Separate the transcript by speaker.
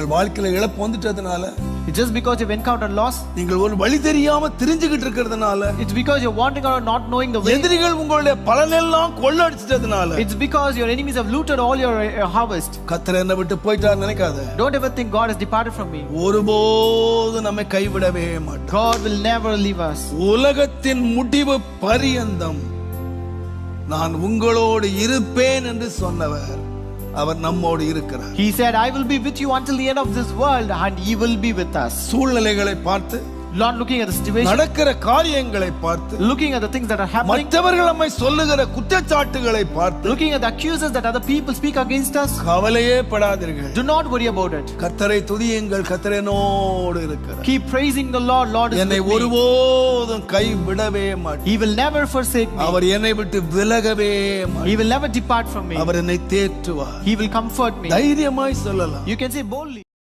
Speaker 1: உங்கள் வாழ்க்கையில இழப்பு வந்துட்டதுனால
Speaker 2: It's just because you've encountered loss.
Speaker 1: நீங்கள் ஒரு வழி தெரியாம திரிஞ்சுகிட்டு இருக்கிறதுனால
Speaker 2: It's because you're wandering around not knowing the way.
Speaker 1: எதிரிகள் உங்களுடைய பலனெல்லாம் கொள்ளடிச்சிட்டதுனால
Speaker 2: It's because your enemies have looted all your uh, harvest.
Speaker 1: கத்தர் என்னை விட்டு போயிட்டார் நினைக்காத
Speaker 2: Don't ever think God has departed from me.
Speaker 1: ஒருபோதும் நம்மை கைவிடவே மாட்டார்
Speaker 2: God will never leave us.
Speaker 1: உலகத்தின் முடிவு பரியந்தம் நான் உங்களோடு இருப்பேன் என்று சொன்னவர் அவர் நம்மோடு இருக்கிறார்
Speaker 2: He said, I will be with you until the end of this world, and He will be with us.
Speaker 1: சூழ்நிலைகளை பார்த்து
Speaker 2: Not looking at the situation,
Speaker 1: நடக்கிற காரியங்களை பார்த்து
Speaker 2: looking at the things that are happening,
Speaker 1: மற்றவர்கள் நம்மை சொல்லுகிற குற்றச்சாட்டுகளை பார்த்து
Speaker 2: looking at the accusers that other people speak against us.
Speaker 1: கவலையே படாதீர்கள்
Speaker 2: Do not worry about it.
Speaker 1: கத்தரை துதியுங்கள் கத்தரனோடு இருக்கிறார்
Speaker 2: Keep praising the Lord. Lord is
Speaker 1: என்னை. ஒருபோதும் கைவிடவே மாட்டார்
Speaker 2: He will never forsake me.
Speaker 1: அவர் என்னை விட்டு விலகவே மாட்டார்
Speaker 2: He will never depart from me.
Speaker 1: அவர் என்னை தேற்றுவார்
Speaker 2: He will comfort me.
Speaker 1: தைரியமாய் சொல்லலாம்
Speaker 2: You can say boldly.